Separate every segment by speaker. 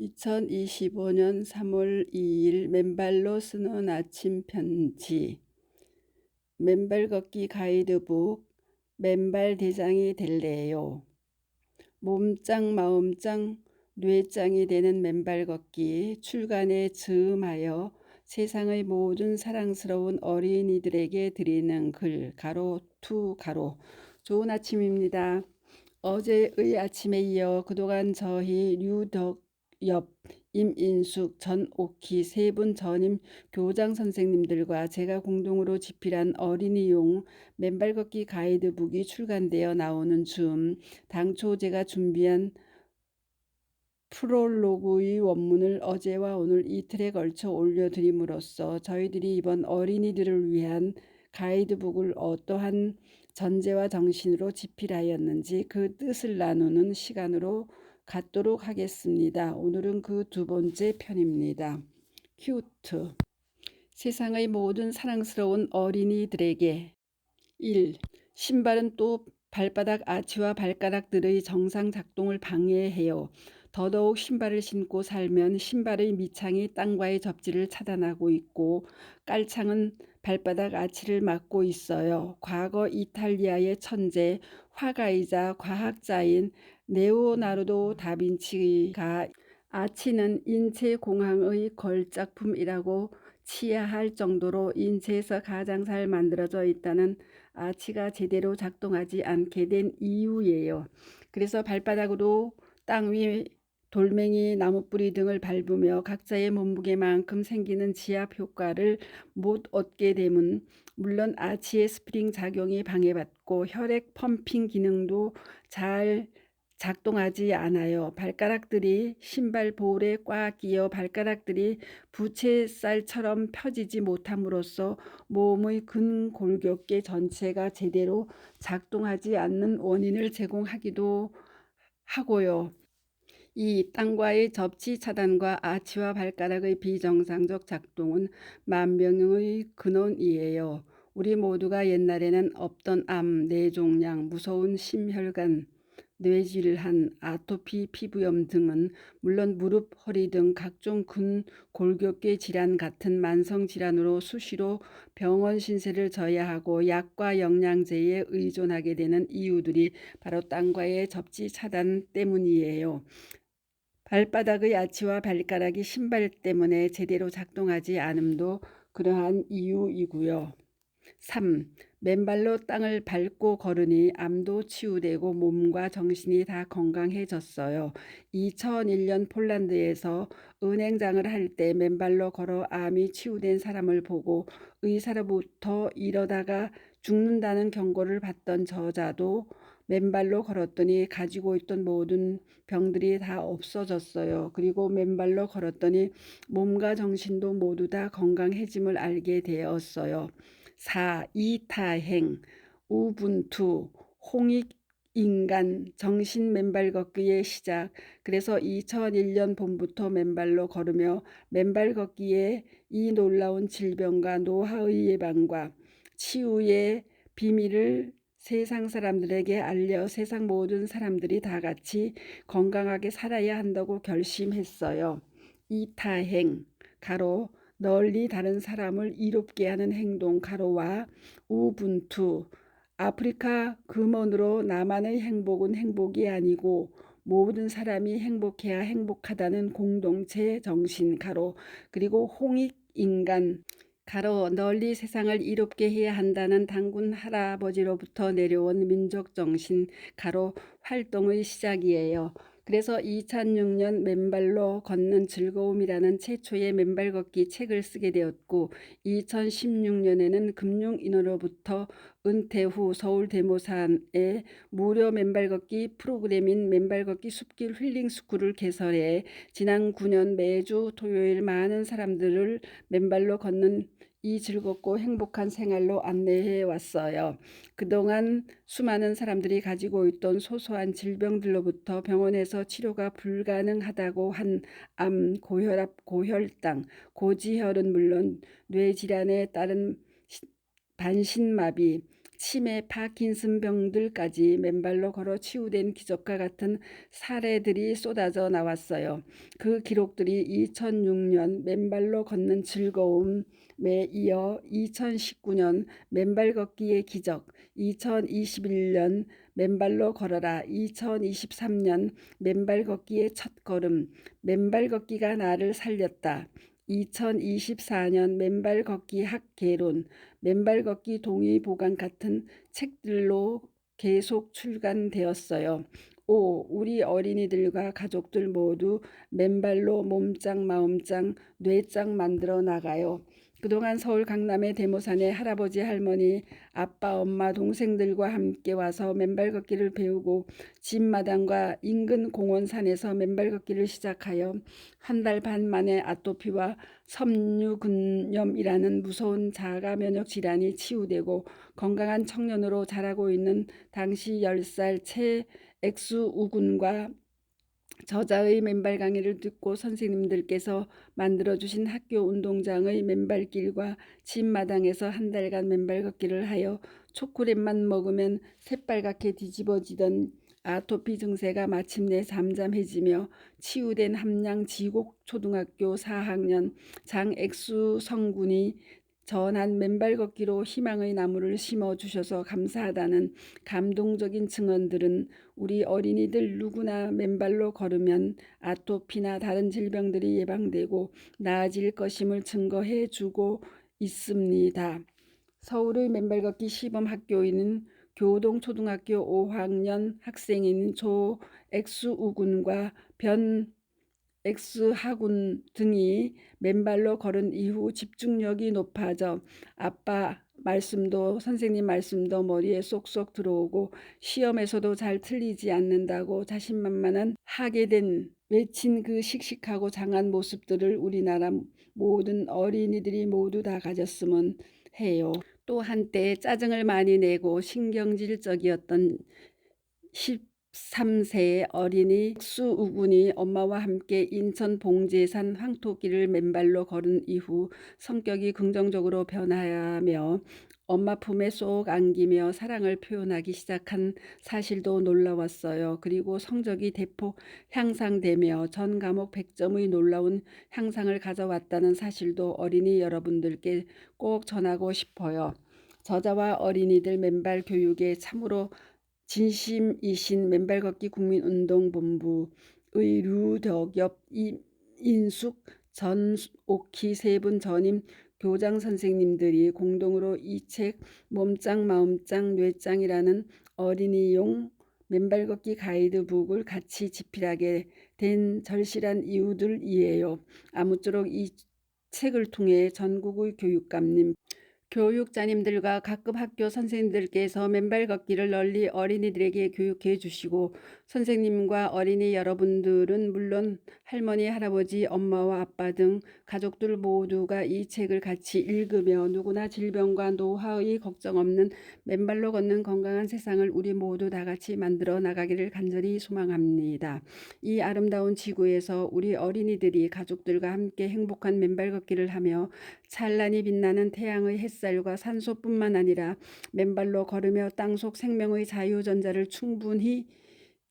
Speaker 1: 2025년 3월 2일 맨발로 쓰는 아침 편지 맨발 걷기 가이드북 맨발 대장이 될래요. 몸짱 마음짱 뇌짱이 되는 맨발 걷기 출간에 즈음하여 세상의 모든 사랑스러운 어린이들에게 드리는 글 가로 투 가로 좋은 아침입니다. 어제의 아침에 이어 그동안 저희 류덕 옆 임인숙 전 오키 세분 전임 교장 선생님들과 제가 공동으로 집필한 어린이용 맨발 걷기 가이드북이 출간되어 나오는 즈음 당초 제가 준비한 프롤로그의 원문을 어제와 오늘 이틀에 걸쳐 올려드림으로써 저희들이 이번 어린이들을 위한 가이드북을 어떠한 전제와 정신으로 집필하였는지 그 뜻을 나누는 시간으로 갖도록 하겠습니다. 오늘은 그 두 번째 편입니다. 큐트 세상의 모든 사랑스러운 어린이들에게 1. 신발은 또 발바닥 아치와 발가락들의 정상 작동을 방해해요. 더더욱 신발을 신고 살면 신발의 밑창이 땅과의 접지를 차단하고 있고 깔창은 발바닥 아치를 막고 있어요. 과거 이탈리아의 천재 화가이자 과학자인 네오나르도 다빈치가 아치는 인체 공항의 걸작품이라고 치하할 정도로 인체에서 가장 잘 만들어져 있다는 아치가 제대로 작동하지 않게 된 이유예요. 그래서 발바닥으로 땅 위 돌멩이, 나무뿌리 등을 밟으며 각자의 몸무게만큼 생기는 지압 효과를 못 얻게 되면 물론 아치의 스프링 작용이 방해받고 혈액 펌핑 기능도 잘 작동하지 않아요. 발가락들이 신발 볼에 꽉 끼어 발가락들이 부채살처럼 펴지지 못함으로써 몸의 근골격계 전체가 제대로 작동하지 않는 원인을 제공하기도 하고요. 이 땅과의 접지 차단과 아치와 발가락의 비정상적 작동은 만병의 근원이에요. 우리 모두가 옛날에는 없던 암, 뇌종양, 무서운 심혈관, 뇌질환, 아토피, 피부염 등은 물론 무릎, 허리 등 각종 근 골격계 질환 같은 만성 질환으로 수시로 병원 신세를 져야 하고 약과 영양제에 의존하게 되는 이유들이 바로 땅과의 접지 차단 때문이에요. 발바닥의 아치와 발가락이 신발 때문에 제대로 작동하지 않음도 그러한 이유이고요. 3. 맨발로 땅을 밟고 걸으니 암도 치유되고 몸과 정신이 다 건강해졌어요. 2001년 폴란드에서 은행장을 할 때 맨발로 걸어 암이 치유된 사람을 보고 의사로부터 이러다가 죽는다는 경고를 받던 저자도 맨발로 걸었더니 가지고 있던 모든 병들이 다 없어졌어요. 그리고 맨발로 걸었더니 몸과 정신도 모두 다 건강해짐을 알게 되었어요. 4. 이타행, 우분투, 홍익 인간 정신 맨발 걷기의 시작. 그래서 2001년 봄부터 맨발로 걸으며 맨발 걷기에 이 놀라운 질병과 노화의 예방과 치유의 비밀을 세상 사람들에게 알려 세상 모든 사람들이 다 같이 건강하게 살아야 한다고 결심했어요. 이타행, 가로 널리 다른 사람을 이롭게 하는 행동 가로와 우분투. 아프리카 금원으로 나만의 행복은 행복이 아니고 모든 사람이 행복해야 행복하다는 공동체 정신 가로. 그리고 홍익 인간. 가로 널리 세상을 이롭게 해야 한다는 당군 할아버지로부터 내려온 민족 정신 가로 활동의 시작이에요. 그래서 2006년 맨발로 걷는 즐거움이라는 최초의 맨발 걷기 책을 쓰게 되었고 2016년에는 금융인으로부터 은퇴 후 서울 대모산에 무료 맨발 걷기 프로그램인 맨발 걷기 숲길 힐링 스쿨을 개설해 지난 9년 매주 토요일 많은 사람들을 맨발로 걷는 이 즐겁고 행복한 생활로 안내해 왔어요. 그동안 수많은 사람들이 가지고 있던 소소한 질병들로부터 병원에서 치료가 불가능하다고 한 암, 고혈압, 고혈당, 고지혈은 물론 뇌질환에 따른 반신마비, 치매, 파킨슨 병들까지 맨발로 걸어 치유된 기적과 같은 사례들이 쏟아져 나왔어요. 그 기록들이 2006년 맨발로 걷는 즐거움에 이어 2019년 맨발 걷기의 기적, 2021년 맨발로 걸어라, 2023년 맨발 걷기의 첫 걸음, 맨발 걷기가 나를 살렸다. 2024년 맨발 걷기 학개론, 맨발 걷기 동의 보관 같은 책들로 계속 출간되었어요. 오, 우리 어린이들과 가족들 모두 맨발로 몸짱, 마음짱, 뇌짱 만들어 나가요. 그동안 서울 강남의 대모산에 할아버지, 할머니, 아빠, 엄마, 동생들과 함께 와서 맨발 걷기를 배우고 집마당과 인근 공원산에서 맨발 걷기를 시작하여 한 달 반 만에 아토피와 섬유근염이라는 무서운 자가 면역 질환이 치유되고 건강한 청년으로 자라고 있는 당시 10살 최엑수우군과 저자의 맨발 강의를 듣고 선생님들께서 만들어주신 학교 운동장의 맨발길과 집 마당에서 한 달간 맨발 걷기를 하여 초콜릿만 먹으면 새빨갛게 뒤집어지던 아토피 증세가 마침내 잠잠해지며 치유된 함양 지곡 초등학교 4학년 장액수 성군이 전한 맨발 걷기로 희망의 나무를 심어 주셔서 감사하다는 감동적인 증언들은 우리 어린이들 누구나 맨발로 걸으면 아토피나 다른 질병들이 예방되고 나아질 것임을 증거해 주고 있습니다. 서울의 맨발 걷기 시범 학교인은 교동초등학교 5학년 학생인 조엑수우 군과 변 엑스하군 등이 맨발로 걸은 이후 집중력이 높아져 아빠 말씀도 선생님 말씀도 머리에 쏙쏙 들어오고 시험에서도 잘 틀리지 않는다고 자신만만한 하게 된 외친 그 씩씩하고 장한 모습들을 우리나라 모든 어린이들이 모두 다 가졌으면 해요. 또 한때 짜증을 많이 내고 신경질적이었던 13세의 어린이 수우군이 엄마와 함께 인천 봉제산 황토길을 맨발로 걸은 이후 성격이 긍정적으로 변하며 엄마 품에 쏙 안기며 사랑을 표현하기 시작한 사실도 놀라웠어요. 그리고 성적이 대폭 향상되며 전 과목 100점의 놀라운 향상을 가져왔다는 사실도 어린이 여러분들께 꼭 전하고 싶어요. 저자와 어린이들 맨발 교육에 참으로 진심이신 맨발 걷기 국민운동본부의 류덕엽, 인숙, 전옥희 세 분 전임 교장 선생님들이 공동으로 이 책 몸짱 마음짱 뇌짱이라는 어린이용 맨발 걷기 가이드북을 같이 집필하게 된 절실한 이유들이에요. 아무쪼록 이 책을 통해 전국의 교육감님, 교육자님들과 각급 학교 선생님들께서 맨발 걷기를 널리 어린이들에게 교육해 주시고 선생님과 어린이 여러분들은 물론 할머니, 할아버지, 엄마와 아빠 등 가족들 모두가 이 책을 같이 읽으며 누구나 질병과 노화의 걱정 없는 맨발로 걷는 건강한 세상을 우리 모두 다 같이 만들어 나가기를 간절히 소망합니다. 이 아름다운 지구에서 우리 어린이들이 가족들과 함께 행복한 맨발 걷기를 하며 찬란히 빛나는 태양의 햇살과 산소뿐만 아니라 맨발로 걸으며 땅속 생명의 자유전자를 충분히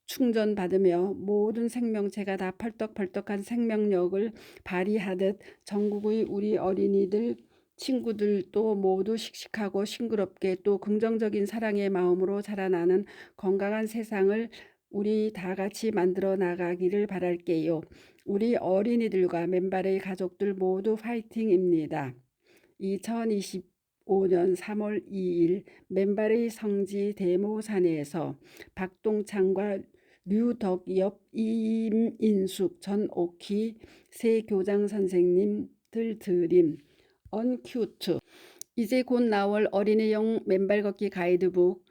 Speaker 1: 충전받으며 모든 생명체가 다 펄떡펄떡한 생명력을 발휘하듯 전국의 우리 어린이들 친구들 도 모두 씩씩하고 싱그럽게 또 긍정적인 사랑의 마음으로 자라나는 건강한 세상을 우리 다 같이 만들어 나가기를 바랄게요. 우리 어린이들과 맨발의 가족들 모두 파이팅입니다. 2025년 3월 2일 맨발의 성지 대모산에서 박동창과 류덕엽, 임인숙, 전옥희 세 교장 선생님들 드림 언큐트 이제 곧 나올 어린이용 맨발 걷기 가이드북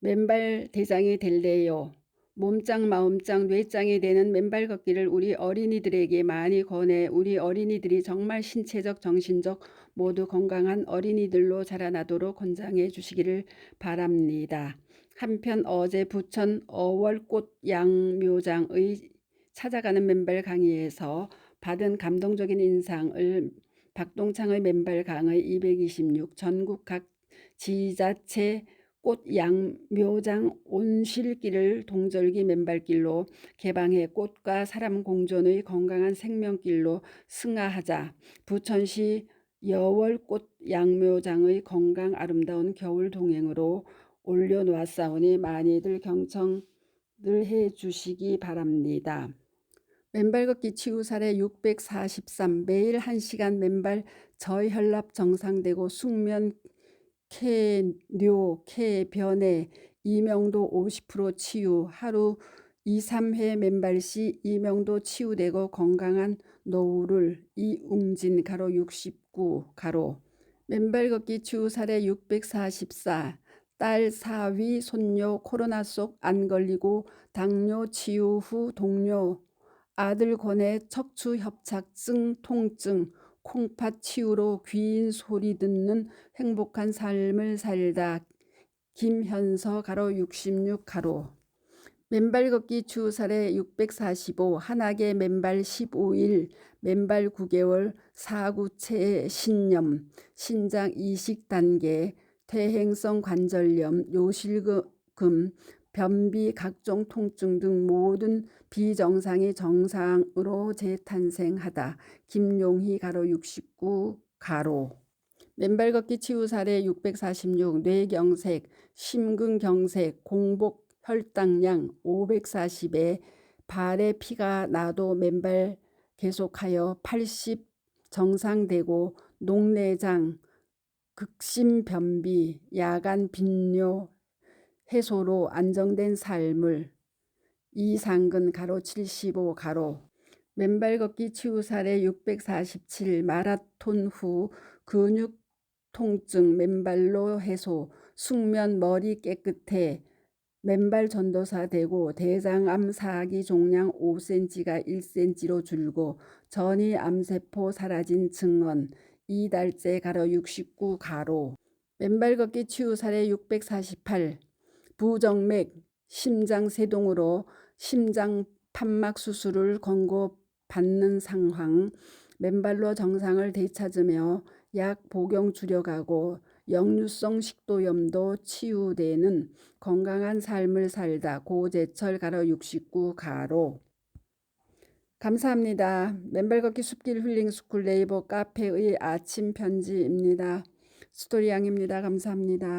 Speaker 1: 맨발 대장이 될래요. 몸짱, 마음짱, 뇌짱이 되는 맨발 걷기를 우리 어린이들에게 많이 권해 우리 어린이들이 정말 신체적, 정신적 모두 건강한 어린이들로 자라나도록 권장해 주시기를 바랍니다. 한편 어제 부천 어월꽃 양묘장의 찾아가는 맨발 강의에서 받은 감동적인 인상을 박동창의 맨발 강의 226 전국 각 지자체 꽃 양묘장 온실길을 동절기 맨발길로 개방해 꽃과 사람 공존의 건강한 생명길로 승하하자. 부천시 여월꽃 양묘장의 건강 아름다운 겨울 동행으로 올려놓았사오니 많이들 경청을 해주시기 바랍니다. 맨발 걷기 치유 사례 643 매일 1시간 맨발 저혈압 정상되고 숙면 쾌뇨 쾌변에 이명도 50% 치유. 하루 2, 3회 맨발 시 이명도 치유되고 건강한 노후를 이웅진 가로 69 가로. 맨발 걷기 치유 사례 644 딸, 사위, 손녀 코로나 속 안 걸리고 당뇨 치유 후 동료 아들 권해 척추 협착증 통증 콩팥 치유로 귀인 소리 듣는 행복한 삶을 살다. 김현서 가로 66 가로. 맨발 걷기 주 사례 645 한하계 맨발 15일 맨발 9개월 사구체 신염 신장 이식 단계 퇴행성 관절염 요실금 변비 각종 통증 등 모든 비정상이 정상으로 재탄생하다. 김용희 가로 69 가로 맨발 걷기 치유 사례 646 뇌경색, 심근경색, 공복 혈당량 540에 발에 피가 나도 맨발 계속하여 80 정상되고 녹내장, 극심 변비, 야간 빈뇨 해소로 안정된 삶을 이상근 가로 75 가로 맨발 걷기 사례 647 마라톤 후 근육 통증 맨발로 해소 숙면 머리 깨끗해 맨발 전도사 되고 대장암 사기 종양 5cm가 1cm로 줄고 전이 암세포 사라진 증언 이달째 가로 69 가로 맨발 걷기 치유 사례 648 부정맥 심장 세동으로 심장 판막 수술을 권고받는 상황 맨발로 정상을 되찾으며 약 복용 줄여가고 역류성 식도염도 치유되는 건강한 삶을 살다 고재철 가로 69 가로 감사합니다. 맨발 걷기 숲길 힐링 스쿨 네이버 카페의 아침 편지입니다. 스토리양입니다. 감사합니다.